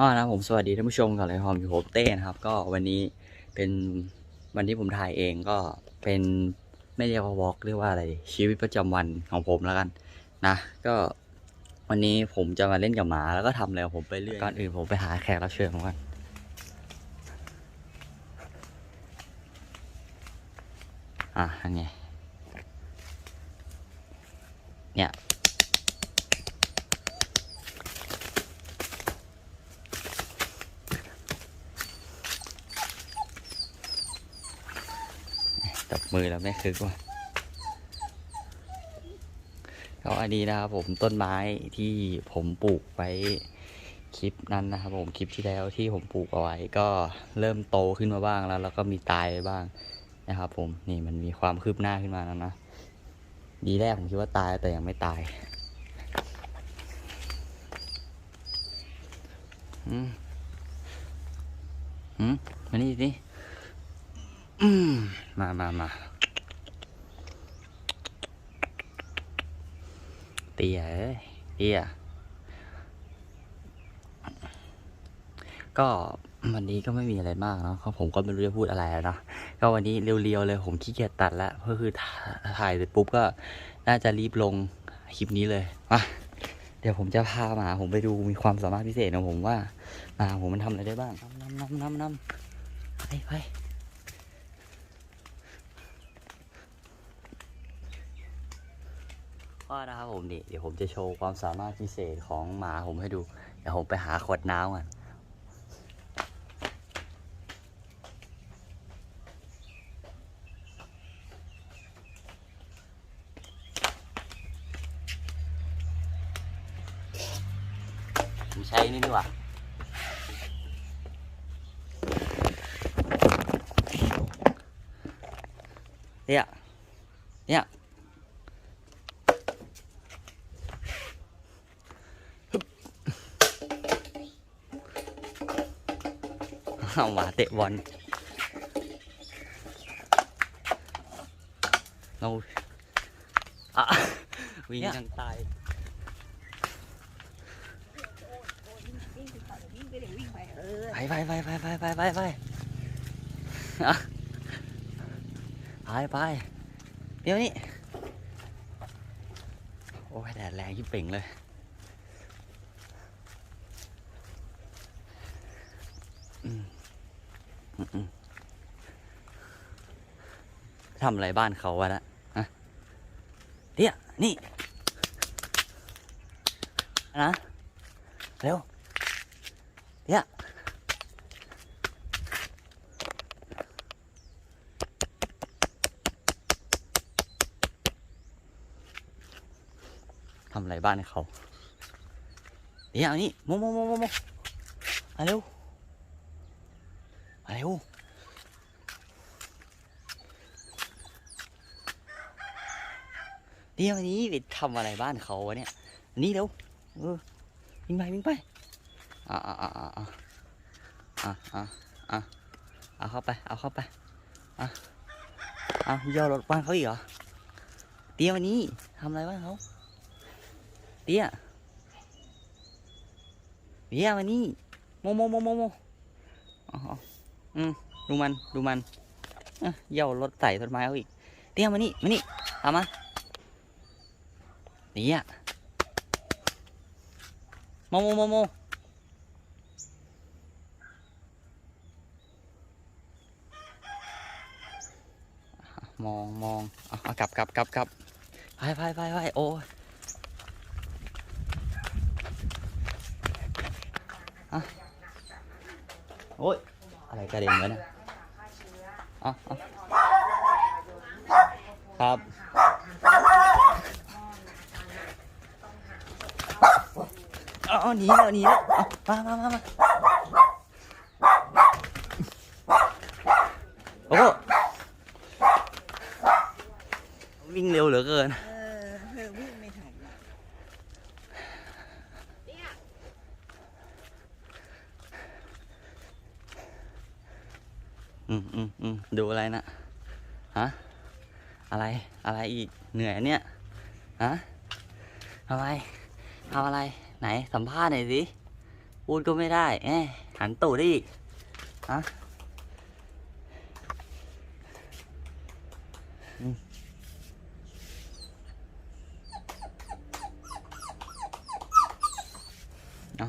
อ๋อนะผมสวัสดีท่านผู้ชมก่อนเลยผมอยู่โฮมเต้นะครับ ก็วันนี้เป็นวันที่ผมถ่ายเองก็เป็นไม่เรียกว่าวอล์กเรียกว่าอะไรชีวิตประจำวันของผมแล้วกันนะ ก็วันนี้ผมจะมาเล่นกับหมาแล้วก็ทำอะไรผมไปเรื่อยก่อนอื่นผมไปหาแขกรับเชิญก่อนอะอันไงเนี่ย ตบมือแล้วไม่คึกว่ะก็อันนี้นะครับผมต้นไม้ที่ผมปลูกไว้คลิปนั้นนะครับผมคลิปที่แล้วที่ผมปลูกเอาไว้ก็เริ่มโตขึ้นมาบ้างแล้ว แล้วก็มีตายไปบ้างนะครับผมนี่มันมีความคืบหน้าขึ้นมาแล้วนะดีแรกผมคิดว่าตายแต่ยังไม่ตายอืมอืมมานี่สิ อืมมามามาเตียเอ้ยเตียก็วันนี้ก็ไม่มีอะไรมากเนาะเพราะผมก็ไม่รู้จะพูดอะไรแล้วเนาะก็วันนี้เรียวๆเลยผมขี้เกียจตัดแล้วก็คือถ่าถ่ายเสร็จปุ๊บก็น่าจะรีบลงคลิปนี้เลยมาเดี๋ยวผมจะพาหมาผมไปดูมีความสามารถพิเศษของผมว่าหมาผมมันทำอะไรได้บ้างน้ำน้ำน้ำน้ำไปไป ว่านะ ครับผมนี่เดี๋ยวผมจะโชว์ความสามารถพิเศษของหมาผมให้ดู เดี๋ยวผมไปหาขวดน้ำก่อนผมใช้นี่ดีกว่าเนี่ยเนี่ย เอาหมาเตะบอลเราอะวิ่งยังตายไปไปไปไปไปไปไปไปไปไปไปอะไปไปเดี๋ยวนี้ โอ้ยแดดแรงยิ่งเป่งเลย อืมอืมอืม ทำอะไรบ้านเขาวะนะฮะเดี๋ยนี่ นะ เร็วเดี๋ยทำอะไรบ้านเขาเดี๋ยนี่โมโมโมโมโมมาเร็ว เร็วเดี๋ยวนี้ไปทำอะไรบ้านเขาวะเนี่ยนี่เร็วเออวิ่งไปวิ่งไปอ่าอ่าอ่าอ่าอ่าอ่าอ่าอ่าเอาเข้าไปเอาเข้าไปอะเอาย่อรถบ้านเขาอีกเหรอเตี้ยวันนี้ทำอะไรบ้านเขาเตี้ยเตี้ยวันนี้โมโมโมโมโมอ๋อ อืมดูมันดูมันอะย่อรถใส่ต้นไม้เขาอีกเตี้ยมานี่มานี่ตามาเตี้ยโมโมโมโมมองมองเอากลับกลับกลับกลับไปไปไปไปโอ้ยอะโอ้ย อะไรกระเด็นเนี่ยเอาเอาครับเอาเอหนีแล้วหนีแล้วมามามามาโอ้วิ่งเร็วเหลือเกิน เออเธอวิ่งไม่ทันอะเนี่ย อืมอืมอืม ดูอะไรนะฮะอะไรอะไรอีกเหนื่อยเนี่ยฮะทำไมทำอะไรไหนสัมภาษณ์หน่อยสิพูดก็ไม่ได้แอะหันตูดได้อีกฮะอืม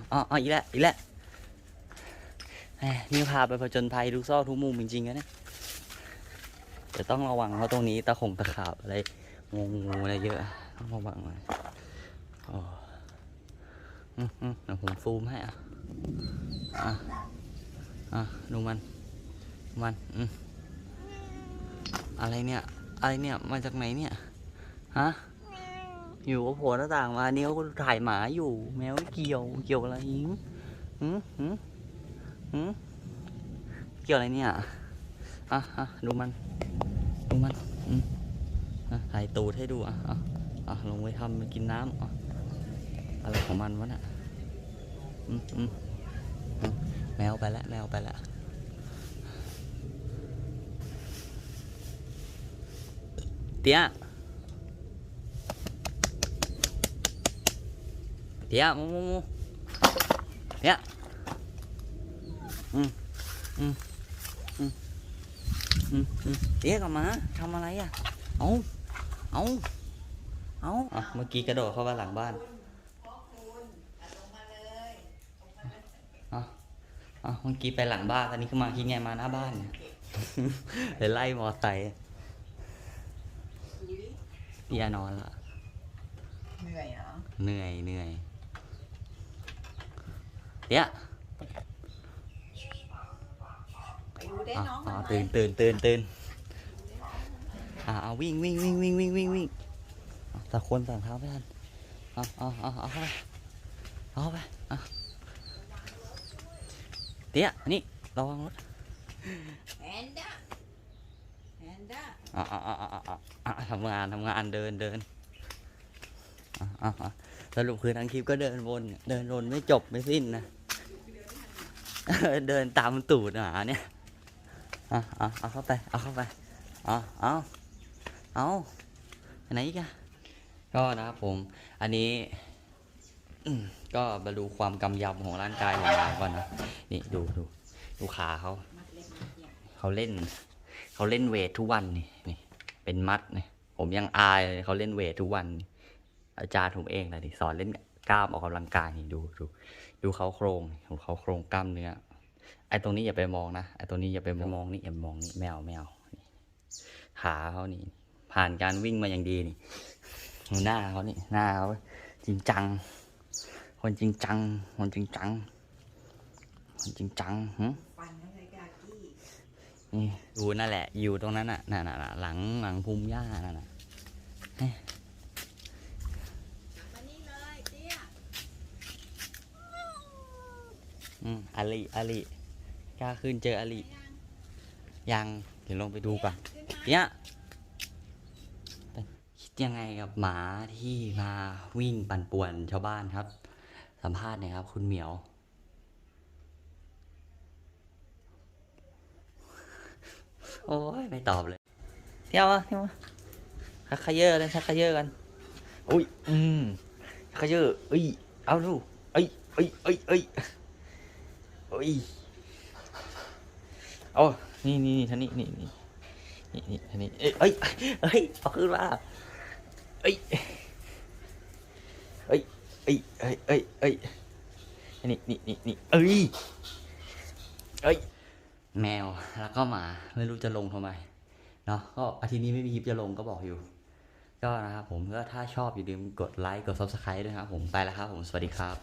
เอ๋ออีกแล้วอีกแล้วแหมนี่พาไปผจญภัยทุกซอกทุกมุมจริงๆนะเนี่ย เดี๋ยวต้องระวังเพราะตรงนี้ตะขงตะขาบอะไรงูงูอะไรเยอะ ต้องระวังหน่อยโอ้อืมอืมเดี๋ยวผมซูมให้อะอะอะดูมันมันอืมอะไรเนี่ยอะไรเนี่ยมาจากไหนเนี่ยฮะอยู่กับโผล่หน้าต่างมานี่เขาถ่ายหมาอยู่แมวเกี่ยวเกี่ยวอะไรหิงหืมหืมหืมเกี่ยวอะไรเนี่ยอะอะดูมัน มันถ่ายตูดให้ดูอะอะลงไปทำกินน้ำอะอะไรของมันวะน่ะแมวไปล้วแมวไปล้วเตี้ยเดี๋ยมูมูมูเดี๋ยอืมอืม เดี๋ยวกลับมาทำอะไรอะ เอาเอาเอาอะเมื่อกี้กระโดดเข้ามาหลังบ้านอะอะเมื่อกี้ไปหลังบ้าน ตอนนี้ก็มาคิดไงมาหน้าบ้านเนี่ยเลยไล่มอไซค์พี่อานอนละ เหนื่อยเหรอ เหนื่อยเหนื่อยเดี๋ยว ไปดูได้อะน้องอะมันไหมตื่นตื่นตื่นตื่นอ่าเอาวิ่งวิ่งวิ่งวิ่งวิ่งวิ่งวิ่งอะตะคนต่างเท้าไม่ทันเอาเอาเอาเอาเข้าไปเอาเข้าไปอะเดี๋ยวนี่ระวังรถแอนด้าแอนด้าอะอะอะอะอะอะทำงานทำงานเดินเดินอะอะอะสรุปคือทั้งคลิปก็เดินวนเดินวนไม่จบไม่สิ้นนะเดินตามตูดหมาเนี่ย อะอะเอาเข้าไป เอาเข้าไปเอาเอาเอาไปไหนอีกอะก็นะครับผม อันนี้ก็มาดูความกำยำของร่างกายของหมาก่อนนะ นี่ดูดูดูขาเขา เขาเล่น เขาเล่นเวททุกวันนี่นี่ เป็นมัดนี่ผมยังอายเขาเล่นเวททุกวัน อาจารย์ผมเองเลยที่สอนเล่นกล้ามออกกำลังกายนี่ดูดูดูเขาโครงดูเขาโครงกล้ามเนื้อ ไอ้ตรงนี้อย่าไปมองนะไอ้ตรงนี้อย่าไปมองนี่อย่ามองนี่แมวแมวขาเขานี่ ผ่านการวิ่งมาอย่างดีนี่หน้าเขานี่หน้าเขาจริงจัง คนจริงจัง คนจริงจัง คนจริงจังหึปันอะไรกากี้นี่ดูนั่นแหละ อยู่ตรงนั้นน่ะน่ะน่ะหลังหลังพุ่มหญ้านั่นน่ะนี่อืมอาลีอาลี กล้าขึ้นเจออาลียังเดี๋ยวลงไปดูก่อนเนี่ยคิดยังไงกับหมาที่มาวิ่งปั่นป่วนชาวบ้านครับ สัมภาษณ์น่ยครับ คุณเหมียว โอ้ยไม่ตอบเลยเที่ยวมาเที่ยวมาชักขยเยอะเลยชักขยเยอะกันอุ้ยอืมชักขยเยอะเอ้ยเอาดูเอ้ยเอ้ยเอ้ยเอ้ยเอ้ย อ้นี่นี่นี่ท่านี้นี่นี่นี่นี่ท่านี้เอ้ยเอ้ยเอ้ยเอาขึ้นมาเอ้ยเอ้ยเอ้ยเอ้ยเอ้ยเอ้ยนี่นี่นี่นี่เอ้ยเอ้ยแมวแล้วก็หมาไม่รู้จะลงทำไมเนาะก็อาทิตย์นี้ไม่มีคลิปจะลงก็บอกอยู่ ก็นะครับผมก็ถ้าชอบอย่าลืมกดไลค์กด subscribe ด้วยครับผมไปแล้วครับผมสวัสดีครับ